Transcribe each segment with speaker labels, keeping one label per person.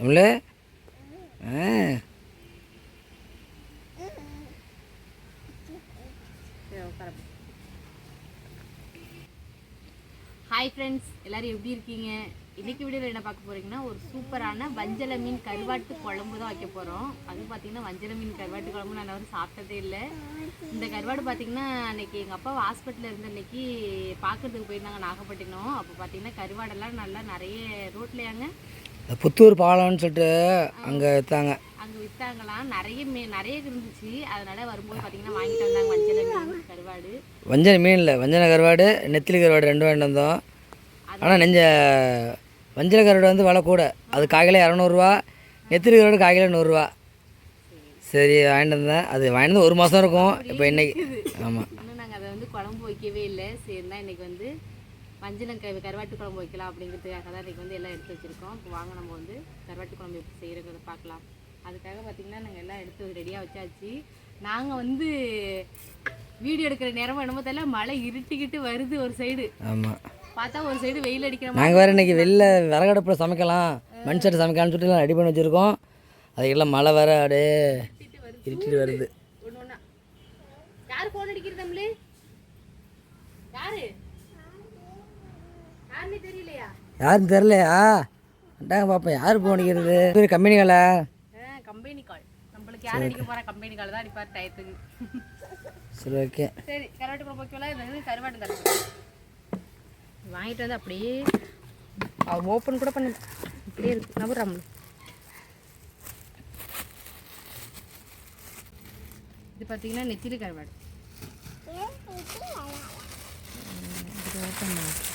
Speaker 1: Tamil
Speaker 2: hi friends எல்லாரும் எப்படி இருக்கீங்க? இன்னைக்கு வீடியோவில் என்ன பார்க்க போறீங்கன்னா ஒரு சூப்பரான வஞ்சல மீன் கருவாட்டு குழம்பு தான் வைக்க போகிறோம் அது பார்த்தீங்கன்னா வஞ்சல மீன் கருவாட்டு குழம்பு நான் வந்து சாப்பிட்டதே இல்லை. இந்த கருவாடு பார்த்தீங்கன்னா அன்னைக்கு எங்கள் அப்பா ஹாஸ்பிட்டலில் இருந்த அன்னைக்கு பார்க்கறதுக்கு போயிருந்தாங்க நாகப்பட்டினம். அப்போ பார்த்தீங்கன்னா கருவாடெல்லாம் நல்லா நிறைய ரோட்லையாங்க.
Speaker 1: இந்த புத்தூர் பாலம்னு சொல்லிட்டு அங்கே விற்றாங்க
Speaker 2: அங்கே விற்றாங்களாம் நிறைய மீ நிறைய இருந்துச்சு. அதனால வரும்போது பார்த்தீங்கன்னா வாங்கிட்டு வந்தாங்க. வஞ்சர மீன் கருவாடு.
Speaker 1: வஞ்சன மீன் இல்லை. வஞ்சன கருவாடு நெத்திலி கருவாடு ரெண்டு வாங்கிட்டு வந்தோம். ஆனால் நெஞ்ச வஞ்சன கருவாடு வந்து விலை கூட. அது காய்கில இரநூறுவா நெத்திலி கருவாடு காய்கில நூறுரூவா சரி வாங்கிட்டு வந்தேன். அது வாங்கிட்டு வந்து ஒரு மாதம் இருக்கும். இப்போ இன்னைக்கு ஆமாம்
Speaker 2: இன்னும் நாங்கள் அதை வந்து குழம்பு வைக்கவே இல்லை. சரி தான் இன்னைக்கு வந்து மஞ்சள் க கருவாட்டு குழம்பு வைக்கலாம் அப்படிங்கிறதுக்காக தான் இன்னைக்கு வந்து எல்லாம் எடுத்து வச்சுருக்கோம். இப்போ வாங்க நம்ம வந்து கருவாட்டு குழம்பு எப்படி செய்கிறத பார்க்கலாம். அதுக்காக பார்த்தீங்கன்னா நாங்கள் எல்லாம் எடுத்து ரெடியாக வச்சாச்சு. நாங்கள் வந்து வீடியோ எடுக்கிற நேரமும் என்னமோ தெரியல மழை இருட்டிக்கிட்டு வருது ஒரு சைடு
Speaker 1: ஆமாம்
Speaker 2: பார்த்தா ஒரு சைடு வெயில் அடிக்கிற
Speaker 1: நாங்கள் வேறு இன்னைக்கு வெளில விறகடுப்பில் சமைக்கலாம் மண் சட்டை சமைக்கலாம்னு சொல்லிட்டு ரெடி பண்ணி வச்சுருக்கோம். அதுக்கெல்லாம் மழை வேற அப்படியே இருட்டிட்டு வருது.
Speaker 2: யார் ஃபோன் அடிக்கிறது யாரு? யாருன்னு
Speaker 1: தெரிலையா அண்டாங்க பார்ப்போம் யார் போன் அடிக்கிறது? கம்பெனிகளா?
Speaker 2: கம்பெனி கால் நம்மளுக்கு யார் அடிக்க போறா? கம்பெனி கால் தான் அடிப்பார் டயத்துக்கு.
Speaker 1: சரி ஓகே.
Speaker 2: சரி கருவாட்டு குழம்பு வைக்கலாம் இது வந்து கருவாட்டு தரப்பு வாங்கிட்டு வந்து அப்படியே ஓப்பன் கூட பண்ண. இப்படியே இருக்கு. நபுறாமல் இது பார்த்தீங்கன்னா நெத்திலி கருவாடு. இது ஓப்பன் பண்ணு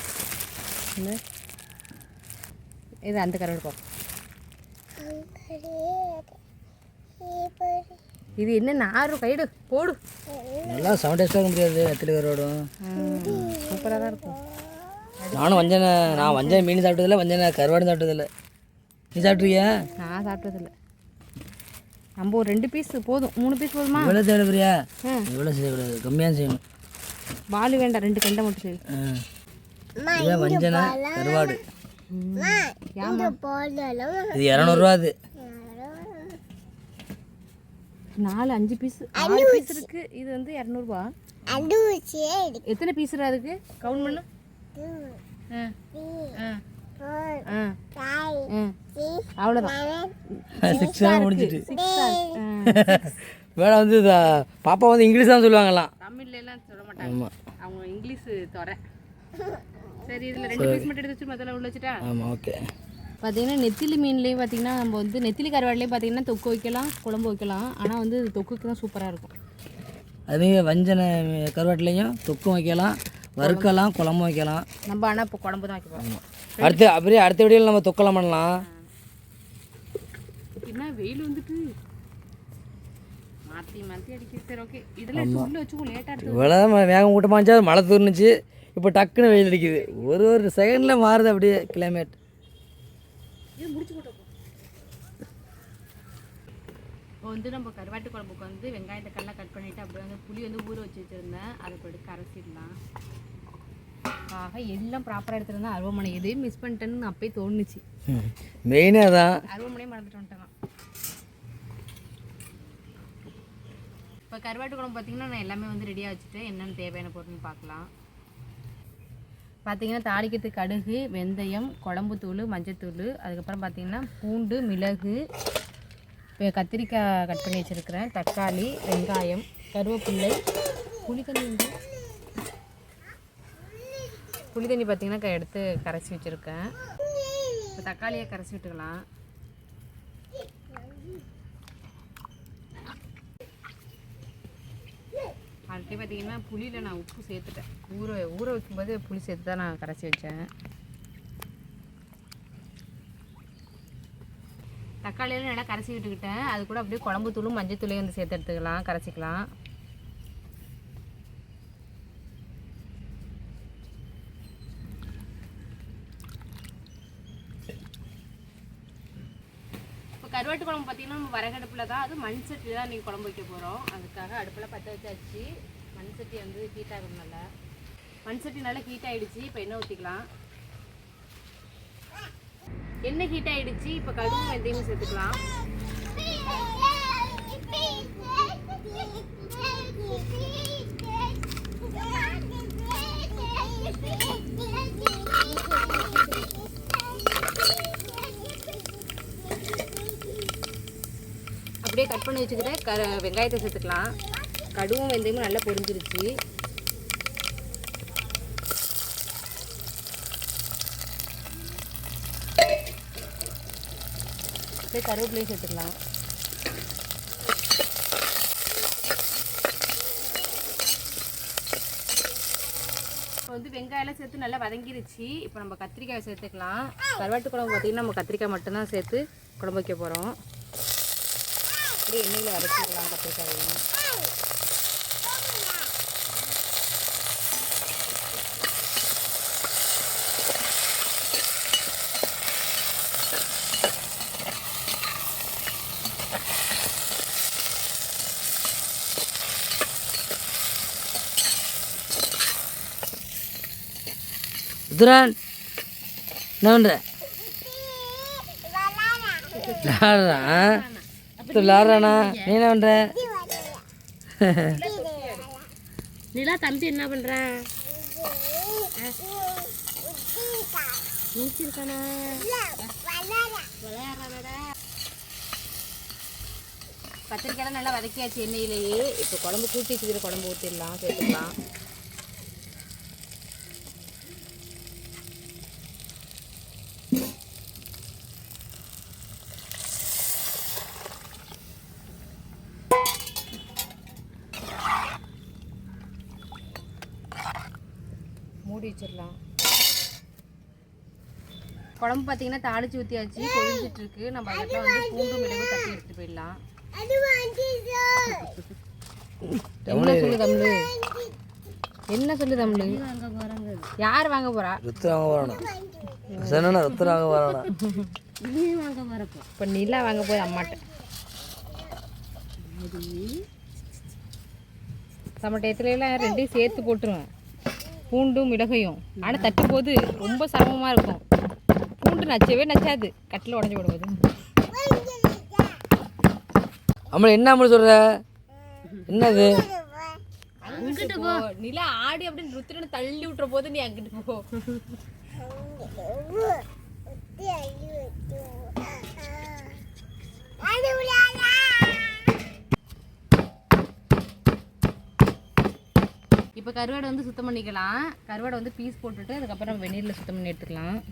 Speaker 2: இது அந்த கருவாடு பார்ப்போம் இது என்ன நாறு கைடு போடு.
Speaker 1: நல்லா டேஸ்ட்டாக இருக்க முடியாது நெத்திலி கருவாடும்.
Speaker 2: சூப்பராக தான் இருக்கும்.
Speaker 1: நானும் வஞ்சனை நான் வஞ்சனை மீன் சாப்பிட்டதில்ல வஞ்சனை கருவாடும் சாப்பிட்டதில்ல. நீ சாப்பிட்ருக்கியா
Speaker 2: நான் சாப்பிட்டதில்ல. நம்ம ஒரு ரெண்டு பீஸ் போதும். மூணு பீஸ் போதுமா?
Speaker 1: இவ்வளோ தேவை பிரியா
Speaker 2: ம்.
Speaker 1: இவ்வளோ செய்யக்கூடாது கம்மியாக செய்யணும்.
Speaker 2: பால் வேண்டாம் ரெண்டு கண்டை மட்டும்
Speaker 1: ஆ. இதான் வஞ்சனை கருவாடு. இது இரநூறுவா அது.
Speaker 2: நாலு அஞ்சு பீஸ் ஆறு பீஸ் இருக்கு. இது வந்து இரநூறுபா எத்தனை பீஸ் அதுக்கு? கவுண்ட் பண்ணு. அவ்வளோதான்.
Speaker 1: முடிஞ்சிட்டு. வேலை வந்து இதா பாப்பா வந்து இங்கிலீஷ் தான் சொல்லுவாங்கலாம்
Speaker 2: தமிழ்ல எல்லாம் சொல்ல மாட்டாங்க.
Speaker 1: ஆமாம்
Speaker 2: அவங்க இங்கிலீஷ் துறை. சரி இதில் ரெண்டு பீஸ் மட்டும் எடுத்து வச்சு மொத்தம் உள்ள வச்சுட்டா?
Speaker 1: ஆமாம் ஓகே
Speaker 2: பார்த்தீங்கன்னா நெத்திலி மீன்லேயும் பார்த்தீங்கன்னா நம்ம வந்து நெத்திலி கருவாடுலேயும் பார்த்தீங்கன்னா தொக்கு வைக்கலாம் குழம்பு வைக்கலாம். ஆனால் வந்து இது தொக்குக்கு தான் சூப்பராக இருக்கும்.
Speaker 1: அதுமாரி வஞ்சனை கருவாட்டிலையும் தொக்கும் வைக்கலாம் வறுக்கலாம் குழம்பு வைக்கலாம்.
Speaker 2: நம்ம ஆனால் இப்போ குழம்பு தான் வைக்க போகிறோம்
Speaker 1: அடுத்து அப்படியே அடுத்த வீடியோவில் நம்ம தொக்கலாம் பண்ணலாம்.
Speaker 2: என்ன வெயில் வந்துட்டு மாற்றி மாற்றி அடிக்க சரி ஓகே இதில் எடுத்து உள்ள வச்சுக்கோ லேட்டாக எடுத்து
Speaker 1: இவ்வளோ வேகம் கூட்டமாக இருந்துச்சு. மழை தூர்னுச்சு இப்போ டக்குன்னு வெயில் அடிக்குது. ஒரு ஒரு செகண்டில் மாறுது அப்படியே கிளைமேட்
Speaker 2: இப்போ வந்து நம்ம கருவாட்டு குழம்புக்கு வந்து வெங்காயத்தை கல்லாம் கட் பண்ணிவிட்டு அப்படியே வந்து புளி வந்து ஊற வச்சு வச்சுருந்தேன். அதை போட்டு கரைச்சிடலாம் ஆக எல்லாம் ப்ராப்பராக எடுத்துருந்தேன் அருவமனை. எதையும் மிஸ் பண்ணிட்டேன்னு அப்பயே தோணுச்சு.
Speaker 1: மெயினே அதான்.
Speaker 2: அருவமனையே மறந்துட்டு வந்துட்டேன் இப்போ கருவாட்டு குழம்பு பார்த்தீங்கன்னா நான் எல்லாமே வந்து ரெடியாக வச்சுட்டேன் என்னென்ன தேவையான பொருள்னு பார்க்கலாம் பார்த்தீங்கன்னா தாளிக்கிறதுக்கு கடுகு வெந்தயம் குழம்புத்தூள் மஞ்சத்தூள் அதுக்கப்புறம் பார்த்தீங்கன்னா பூண்டு மிளகு இப்போ கத்திரிக்காய் கட் பண்ணி வச்சுருக்கிறேன் தக்காளி வெங்காயம் கருவேப்பிள்ளை புளித்தண்ணி வந்து புளித்தண்ணி பார்த்தீங்கன்னா க- எடுத்து கரைச்சி வச்சுருக்கேன். இப்போ தக்காளியை கரைச்சி விட்டுக்கலாம். ஆல்ரெடி பார்த்தீங்கன்னா புளியில் நான் உப்பு சேர்த்துட்டேன். ஊற ஊற வைக்கும்போது புளி சேர்த்து தான் நான் கரைச்சி வச்சேன். தக்காளியெல்லாம் நல்லா கரைச்சி விட்டுக்கிட்டேன். அது கூட அப்படியே குழம்பு தூளும் மஞ்சள் தூளையும் வந்து சேர்த்து எடுத்துக்கலாம் கரைச்சிக்கலாம். கருவாட்டு குழம்பு பார்த்தீங்கன்னா நம்ம வரகடுப்பில் தான். அது மண் சட்டியில் தான் நீங்கள் குழம்பு வைக்க போகிறோம் அதுக்காக அடுப்பில் பற்ற வச்சாச்சு. மண் சட்டி வந்து ஹீட் ஆகும் நல்லா மண் சட்டி நல்லா ஹீட் ஆகிடுச்சு இப்போ எண்ணெய் ஊற்றிக்கலாம் எண்ணெய் ஹீட் ஆகிடுச்சு இப்போ கடுகு வெந்தயம் சேர்த்துக்கலாம். அப்படியே கட் பண்ணி வச்சுக்கிட்ட க வெங்காயத்தை சேர்த்துக்கலாம். கடுவும் வெந்தயமும் நல்லா பொரிஞ்சிருச்சு. அப்படியே கருவேப்பிலையும் சேர்த்துக்கலாம். இப்போ வந்து வெங்காயம்லாம் சேர்த்து நல்லா வதங்கிருச்சு. இப்போ நம்ம கத்திரிக்காய் சேர்த்துக்கலாம். கருவாட்டு குழம்பு பார்த்தீங்கன்னா நம்ம கத்திரிக்காய் மட்டும்தான் சேர்த்து குழம்பு வைக்க போகிறோம் அப்படியே எண்ணெயில் வதக்கிடலாம் கத்திரிக்காயையும்
Speaker 1: ருத்ரன் என்ன பண்ணுற விளாட்றான் விளாட்றானா? நீ என்ன பண்ணுற
Speaker 2: நிலா தம்பி என்ன பண்ணுறான் முடிச்சிருக்கானா கத்திரிக்காயெல்லாம் நல்லா வதக்கியாச்சு எண்ணெயிலேயே. இப்போ குழம்பு கூட்டி வச்சுக்கிற குழம்பு ஊற்றிடலாம் சேர்த்துக்கலாம். வச்சிடலாம் குழம்பு பார்த்தீங்கன்னா தாளிச்சு ஊற்றியாச்சு கொதிஞ்சிட்டு இருக்கு நம்ம அதுக்குள்ள வந்து பூண்டு மிளகு தட்டி எடுத்துட்டு போயிடலாம். என்ன சொல்லு தமிழ்? என்ன சொல்லு தமிழ்? யார் வாங்க போறா?
Speaker 1: ருத்து வாங்க போகிறானா சொன்னா ருத்து வாங்க போகிறானா
Speaker 2: இப்போ. நிலா வாங்க போய் அம்மாட்ட. சமட்டயத்துலலாம் ரெண்டையும் சேர்த்து போட்டுருவேன். பூண்டும் மிளகையும். ஆனால் தட்டும் போது ரொம்ப சிரமமாக இருக்கும். பூண்டு நச்சவே நச்சாது. கட்டில் உடஞ்சி விடும்போது
Speaker 1: அம்மள என்ன அம்மள சொல்கிற என்னது?
Speaker 2: அங்கிட்டு போ. நிலா ஆடி அப்படின்னு ருத்ரனை தள்ளி விட்டுற போது நீ அங்கிட்டு போ. இப்போ கருவாடை வந்து சுத்தம் பண்ணிக்கலாம். கருவாடை வந்து பீஸ் போட்டுட்டு அதுக்கப்புறம் வெந்நீரில் சுத்தம் பண்ணி எடுத்துக்கலாம்.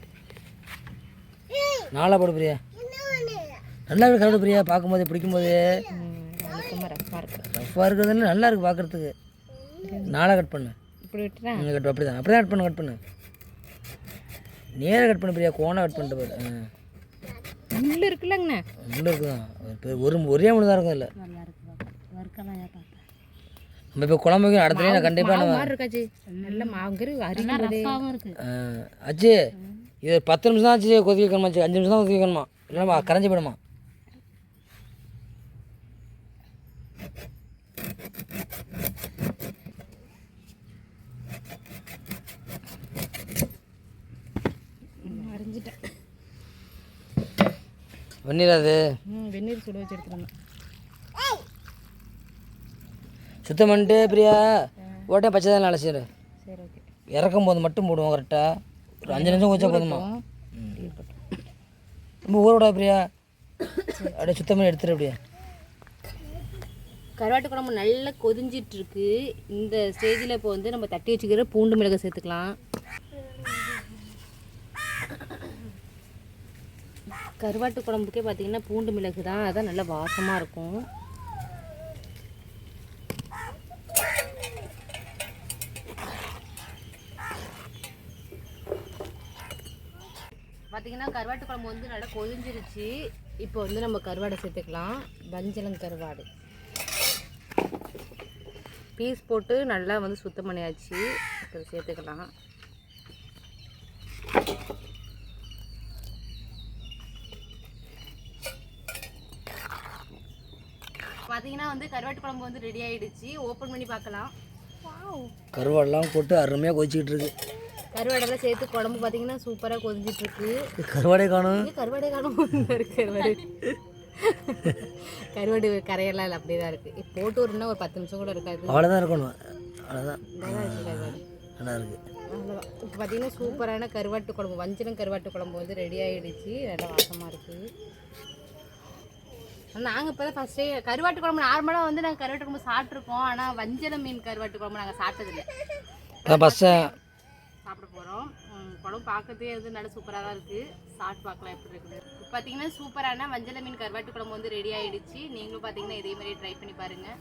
Speaker 1: நாளாக போடு பிரியா. நல்லா இருக்கு கருடு பிரியா பார்க்கும்போது பிடிக்கும்போது.
Speaker 2: ரொம்ப ரஃப்பாக இருக்கு.
Speaker 1: ரஃப்பாக இருக்கிறதுன்னு நல்லா இருக்கு பார்க்குறதுக்கு. நாளாக கட் பண்ணு.
Speaker 2: இப்படி விட்டுறேன்
Speaker 1: கட் அப்படி தான் அப்படி தான் கட் பண்ணு கட் பண்ணு. நேராக கட் பண்ணு பிரியா கோணம் கட் பண்ணிட்டு போயிடு. ஆ.
Speaker 2: முள்ளு இருக்குல்லங்கண்ணே.
Speaker 1: முள்ளு இருக்குதான். ஒரு- ஒரு முள்ளு தான் இருக்கும் இல்லை
Speaker 2: நல்லா இருக்கு
Speaker 1: நம்ம இப்போ குழம்பு வைக்கணும் அடுத்த நான் கண்டிப்பாக நம்ம
Speaker 2: இருக்காச்சு நல்ல மாவுங்கிற
Speaker 1: அச்சு இது பத்து நிமிஷம் தான் ஆச்சு கொதிக்க வைக்கணுமா அஞ்சு நிமிஷம் தான் கொதிக்க வைக்கணுமா இல்லைம்மா கரைஞ்சி போயிடுமா? வெந்நீர் அது?
Speaker 2: ம் வெந்நீர் சுட வச்சு எடுத்துருந்தேன்
Speaker 1: சுத்தம் பண்ணிட்டு பிரியா. ஓட்டே பச்சை தான் அலசிடு.
Speaker 2: சரி ஓகே.
Speaker 1: இறக்கும் போது மட்டும் போடுவோம் கரெக்டாக ஒரு அஞ்சு நிமிஷம் வச்சா போதுமா? ரொம்ப ஊற விடா பிரியா. அப்படியே சுத்தம் பண்ணி எடுத்துரு அப்படியே.
Speaker 2: கருவாட்டு குழம்பு நல்லா கொதிஞ்சிட்டு இருக்கு இந்த ஸ்டேஜில் இப்போ வந்து நம்ம தட்டி வச்சுக்கிற பூண்டு மிளகாய் சேர்த்துக்கலாம். கருவாட்டு குழம்புக்கே பார்த்தீங்கன்னா பூண்டு மிளகு தான் அதான் நல்லா வாசமாக இருக்கும். பார்த்தீங்கன்னா கருவாட்டு குழம்பு வந்து நல்லா கொதிஞ்சிருச்சு. இப்போ வந்து நம்ம கருவாடை சேர்த்துக்கலாம். வஞ்சலம் கருவாடு. பீஸ் போட்டு நல்லா வந்து சுத்தம் பண்ணியாச்சு. இப்போ சேர்த்துக்கலாம். பார்த்தீங்கன்னா வந்து கருவாட்டு குழம்பு வந்து ரெடி ஆகிடுச்சு ஓப்பன் பண்ணி பார்க்கலாம்.
Speaker 1: கருவாடெல்லாம் போட்டு அருமையாக கொதிச்சிக்கிட்டு இருக்கு.
Speaker 2: கருவாடெல்லாம் சேர்த்து குழம்பு பார்த்தீங்கன்னா சூப்பராக கொதிஞ்சிட்டு இருக்கு
Speaker 1: கருவாடே காணும்.
Speaker 2: கருவாடே காணும். கருவாடு. கருவாடு கரையெல்லாம் இல்லை அப்படியே தான் இருக்குது இப்போ போட்டு விட்டுனா ஒரு பத்து நிமிஷம் கூட இருக்காது.
Speaker 1: அவ்வளோதான் இருக்கணும். அவ்வளோதான் நல்லா இருக்குது
Speaker 2: அவ்வளோதான் இப்போ பார்த்தீங்கன்னா சூப்பரான கருவாட்டு குழம்பு வஞ்சரம் கருவாட்டு குழம்பு வந்து ரெடி ஆகிடுச்சு நல்லா வாசமாக இருக்குது நாங்கள் இப்போ தான் ஃபஸ்ட்டே கருவாட்டு குழம்பு நார்மலாக வந்து நாங்கள் கருவாட்டு குழம்பு சாப்பிட்ருக்கோம் ஆனால் வஞ்சர மீன் கருவாட்டு குழம்பு நாங்கள் சாப்பிட்டதில்ல.
Speaker 1: ஃபஸ்ட்டு
Speaker 2: சாப்பிட போகிறோம் குழம்பு பார்க்கறதே வந்து நல்லா சூப்பராக தான் இருக்குது சாப்பிட்டு பார்க்கலாம் எப்படி இருக்குது இப்போ பார்த்தீங்கன்னா சூப்பரான வஞ்சள மீன் கருவாட்டு குழம்பு வந்து ரெடி ஆகிடுச்சு நீங்களும் பார்த்தீங்கன்னா இதே மாதிரி ட்ரை பண்ணி பாருங்கள்